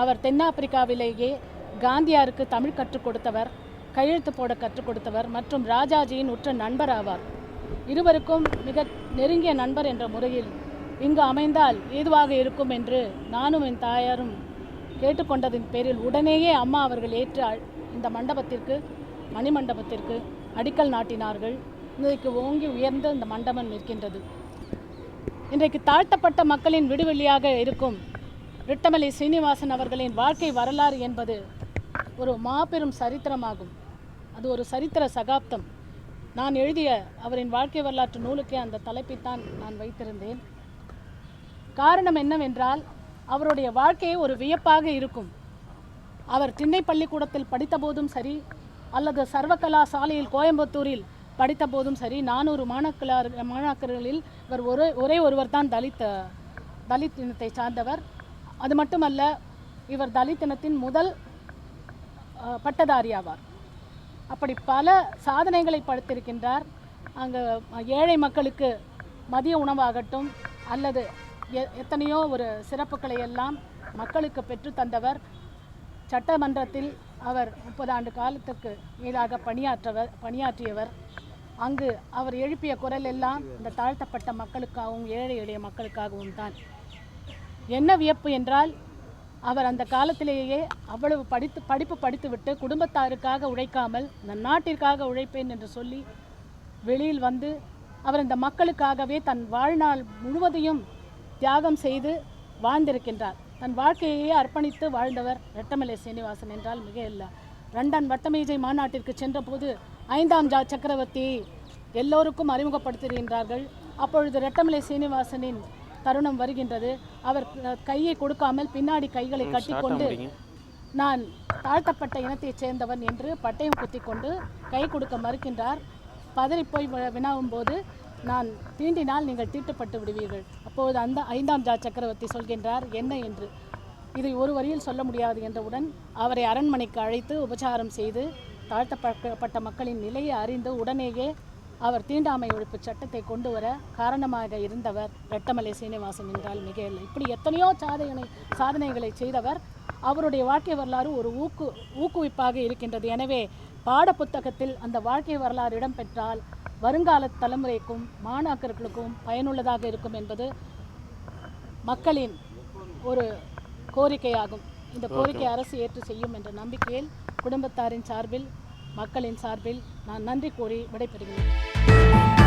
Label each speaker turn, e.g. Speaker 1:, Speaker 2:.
Speaker 1: அவர் தென்னாப்பிரிக்காவிலேயே காந்தியாருக்கு தமிழ் கற்றுக் கொடுத்தவர் கையெழுத்து போட கற்றுக் கொடுத்தவர் மற்றும் ராஜாஜியின் உற்ற நண்பர் ஆவார். இருவருக்கும் மிக நெருங்கிய நண்பர் என்ற முறையில் இங்கு அமைந்தால் ஏதுவாக இருக்கும் என்று நானும் என் தாயாரும் கேட்டுக்கொண்டதின் பேரில் உடனேயே அம்மா அவர்கள் ஏற்று இந்த மண்டபத்திற்கு மணிமண்டபத்திற்கு அடிக்கல் நாட்டினார்கள். இன்றைக்கு ஓங்கி உயர்ந்த இந்த மண்டபம் நிற்கின்றது. இன்றைக்கு தாழ்த்தப்பட்ட மக்களின் விடுவெளியாக இருக்கும் ரிட்டமலை சீனிவாசன் அவர்களின் வாழ்க்கை வரலாறு என்பது ஒரு மாபெரும் சரித்திரமாகும். அது ஒரு சரித்திர சகாப்தம். நான் எழுதிய அவரின் வாழ்க்கை வரலாற்று நூலுக்கே அந்த தலைப்பைத்தான் நான் வைத்திருந்தேன். காரணம் என்னவென்றால் அவருடைய வாழ்க்கையே ஒரு வியப்பாக இருக்கும். அவர் திண்ணை பள்ளிக்கூடத்தில் படித்தபோதும் சரி அல்லது சர்வகலா சாலையில் கோயம்புத்தூரில் படித்தபோதும் சரி நானூறு மாணாக்களார் மாணாக்கர்களில் இவர் ஒரே ஒரே ஒருவர் தான் தலித் தலித் இனத்தை சார்ந்தவர். அது மட்டுமல்ல இவர் தலித் இனத்தின் முதல் பட்டதாரி ஆவார் அப்படி பல சாதனைகளை படுத்திருக்கின்றார். அங்கே ஏழை மக்களுக்கு மதிய உணவாகட்டும் அல்லது எ- எத்தனையோ ஒரு சிறப்புகளை எல்லாம் மக்களுக்கு பெற்று தந்தவர். சட்டமன்றத்தில் அவர் முப்பது ஆண்டு காலத்துக்கு மேலாக பணியாற்றவர் பணியாற்றியவர். அங்கு அவர் எழுப்பிய குரல் எல்லாம் இந்த தாழ்த்தப்பட்ட மக்களுக்காகவும் ஏழை எளிய மக்களுக்காகவும் தான். என்ன வியப்பு என்றால் அவர் அந்த காலத்திலேயே அவ்வளவு படித்து படிப்பு படித்துவிட்டு குடும்பத்தாருக்காக உழைக்காமல் இந்த நாட்டிற்காக உழைப்பேன் என்று சொல்லி வெளியில் வந்து அவர் இந்த மக்களுக்காகவே தன் வாழ்நாள் முழுவதையும் தியாகம் செய்து வாழ்ந்திருக்கின்றார். தன் வாழ்க்கையையே அர்ப்பணித்து வாழ்ந்தவர் ரெட்டமலை சீனிவாசன் என்றால் மிக இல்லை லண்டன் வட்டமேஜை மாநாட்டிற்கு சென்றபோது ஐந்தாம் ஜா சக்கரவர்த்தி எல்லோருக்கும் அறிமுகப்படுத்துகின்றார்கள். அப்பொழுது ரெட்டமலை சீனிவாசனின் தருணம் வருகின்றது. அவர் கையை கொடுக்காமல் பின்னாடி கைகளை கட்டிக்கொண்டு நான் தாழ்த்தப்பட்ட இனத்தைச் சேர்ந்தவன் என்று பட்டயம் குத்திக்கொண்டு கை கொடுக்க மறுக்கின்றார். பதறிப்போய் வினாவும் போது நான் தீண்டினால் நீங்கள் தீட்டப்பட்டு விடுவீர்கள். அப்போது அந்த ஐந்தாம் ஜா சக்கரவர்த்தி சொல்கின்றார் என்ன என்று. இதை ஒரு வரியில் சொல்ல முடியாது என்றவுடன் அவரை அரண்மனைக்கு அழைத்து உபச்சாரம் செய்து தாழ்த்தப்பட்ட மக்களின் நிலையை அறிந்து உடனேயே அவர் தீண்டாமை ஒழிப்பு சட்டத்தை கொண்டு வர காரணமாக இருந்தவர் ரெட்டமலை சீனிவாசன் என்றால் மிக இல்லை. இப்படி எத்தனையோ சாதனை சாதனைகளை செய்தவர் அவருடைய வாழ்க்கை வரலாறு ஒரு ஊக்கு ஊக்குவிப்பாக இருக்கின்றது. எனவே பாடப்புத்தகத்தில் அந்த வாழ்க்கை வரலாறு இடம்பெற்றால் வருங்கால தலைமுறைக்கும் மாணாக்கர்களுக்கும் பயனுள்ளதாக இருக்கும் என்பது மக்களின் ஒரு கோரிக்கையாகும். இந்த கோரிக்கை அரசு ஏற்று செய்யும் என்ற நம்பிக்கையில் குடும்பத்தாரின் சார்பில் மக்களின் சார்பில் நான் நன்றி கூறி விடைபெறுகிறேன்.